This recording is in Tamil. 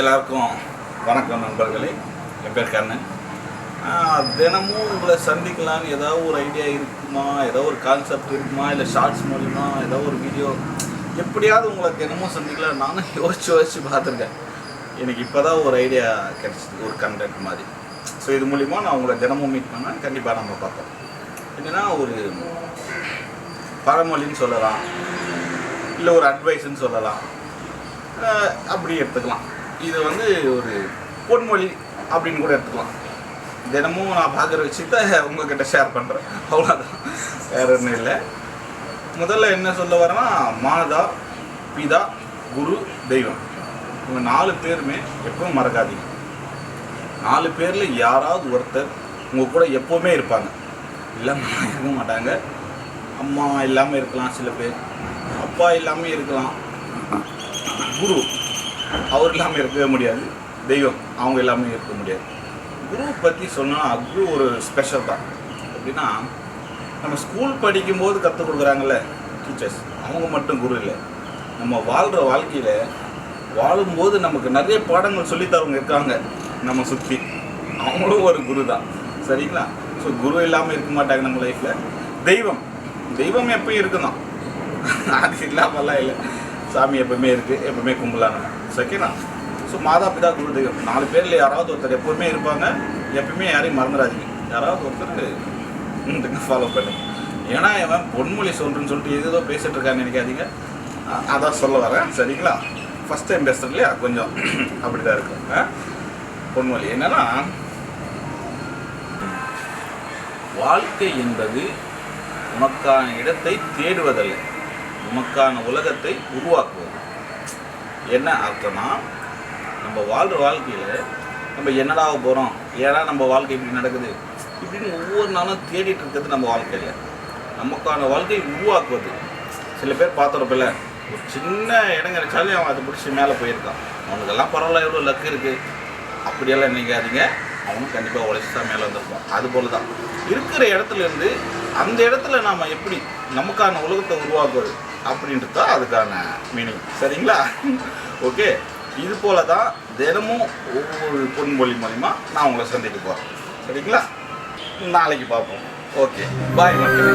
எல்லாருக்கும் வணக்கம் நண்பர்களே. என் பேர் கண்ணன் தினமும் உங்களை சந்திக்கலான்னு ஏதாவது ஒரு ஐடியா இருக்குமா? ஏதோ ஒரு கான்செப்ட் இருக்குமா? இல்லை ஷார்ட்ஸ் மூலிமா ஏதோ ஒரு வீடியோ எப்படியாவது உங்களை தினமும் சந்திக்கலாம் நானும் யோசிச்சு யோசிச்சு பார்த்துருக்கேன். எனக்கு இப்போ தான் ஒரு ஐடியா கிடச்சிது ஒரு கண்டென்ட் மாதிரி. ஸோ இது மூலிமா நான் உங்களை தினமும் மீட் பண்ணால் கண்டிப்பாக நம்ம பார்ப்போம். என்னென்னா ஒரு பழமொழின்னு சொல்லலாம். இல்லை ஒரு அட்வைஸ்ன்னு சொல்லலாம். அப்படி எடுத்துக்கலாம். இது வந்து ஒரு பொன்மொழி அப்படின்னு கூட எடுத்துக்கலாம். தினமும் நான் பார்க்குற விஷயத்த உங்ககிட்ட ஷேர் பண்ணுறேன் அவ்வளோதான் வேற ஒன்றும் இல்லை. முதல்ல என்ன சொல்ல வரேன்னா மாதா பிதா குரு தெய்வம். இவங்க நாலு பேருமே எப்பவும் மறக்காதீங்க. நாலு பேரில் யாராவது ஒருத்தர் உங்கள் கூட எப்போவுமே இருப்பாங்க. இல்லாமல் இருக்க மாட்டாங்க. அம்மா இல்லாமல் இருக்கலாம் சில பேர். அப்பா இல்லாமல் இருக்கலாம். குரு. அவர் இல்லாமல் இருக்கவே முடியாது. தெய்வம் அவங்க இல்லாமல் இருக்க முடியாது. குரு பற்றி சொன்னால் குரு ஒரு ஸ்பெஷல் தான். எப்படின்னா நம்ம ஸ்கூல் படிக்கும்போது கற்றுக் கொடுக்குறாங்கல்ல டீச்சர்ஸ் அவங்க மட்டும் குரு இல்லை. நம்ம வாழ்கிற வாழ்க்கையில் வாழும்போது நமக்கு நிறைய பாடங்கள் சொல்லித்தரவங்க இருக்காங்க நம்ம சுற்றி அவங்களும் ஒரு குரு தான். சரிங்களா? ஸோ குரு இல்லாமல் இருக்க மாட்டாங்க நம்ம லைஃப்பில் தெய்வம். தெய்வம் எப்பயும் இருக்குதான் அது இல்லாமல்லாம் இல்லை. சாமி எப்பவுமே இருக்குது எப்பவுமே கும்பலாங்க ஓகேண்ணா ஸோ மாதா பிதா குரு தெய்வம். நாலு பேரில் யாராவது ஒருத்தர் எப்போவுமே இருப்பாங்க. எப்பவுமே யாரையும் மறந்துடாதீங்க. யாராவது ஒருத்தர் ஃபாலோ பண்ணுங்க. ஏன்னா இவன் பொன்மொழி சொல்கிறேன்னு சொல்லிட்டு ஏதோ பேசிட்டு இருக்கான்னு நினைக்காதீங்க. அதான் சொல்ல வரேன். சரிங்களா? ஃபஸ்ட் டைம் பேசுறது இல்லையா? கொஞ்சம் அப்படி தான் இருக்கும். ஆ? பொன்மொழி. என்னன்னா வாழ்க்கை என்பது உனக்கான இடத்தை தேடுவதல்ல. நமக்கான உலகத்தை உருவாக்குவது. என்ன அர்த்தம்னா நம்ம வாழ்கிற வாழ்க்கையில் நம்ம என்னடா போகிறோம் ஏன்னா நம்ம வாழ்க்கை இப்படி நடக்குது? இப்படின்னு ஒவ்வொரு நாளும் தேடிட்டு இருக்கிறது நம்ம வாழ்க்கையில். நமக்கான வாழ்க்கையை உருவாக்குவது. சில பேர் பார்த்துருப்பில்ல ஒரு சின்ன இடம் கிடைச்சாலே அவன் அதை பிடிச்சி மேலே போயிருக்கான். அவனுக்கெல்லாம் பரவாயில்ல எவ்வளோ லக்கு இருக்குது அப்படியெல்லாம் நினைக்காதீங்க. அவனும் கண்டிப்பாக உழைச்சி தான் மேலே வந்திருப்பான். அது போல் தான் இருக்கிற இடத்துல இருந்து அந்த இடத்துல நாம் எப்படி நமக்கான உலகத்தை உருவாக்குவது? அப்படின்றது தான் அதுக்கான மீனிங் சரிங்களா? ஓகே இது போல தான் தினமும் ஒவ்வொரு பொன்மொழி மூலிமா நான் உங்களை சந்திக்க போகிறேன் சரிங்களா? நாளைக்கு பார்ப்போம். ஓகே பாய் மக்களே.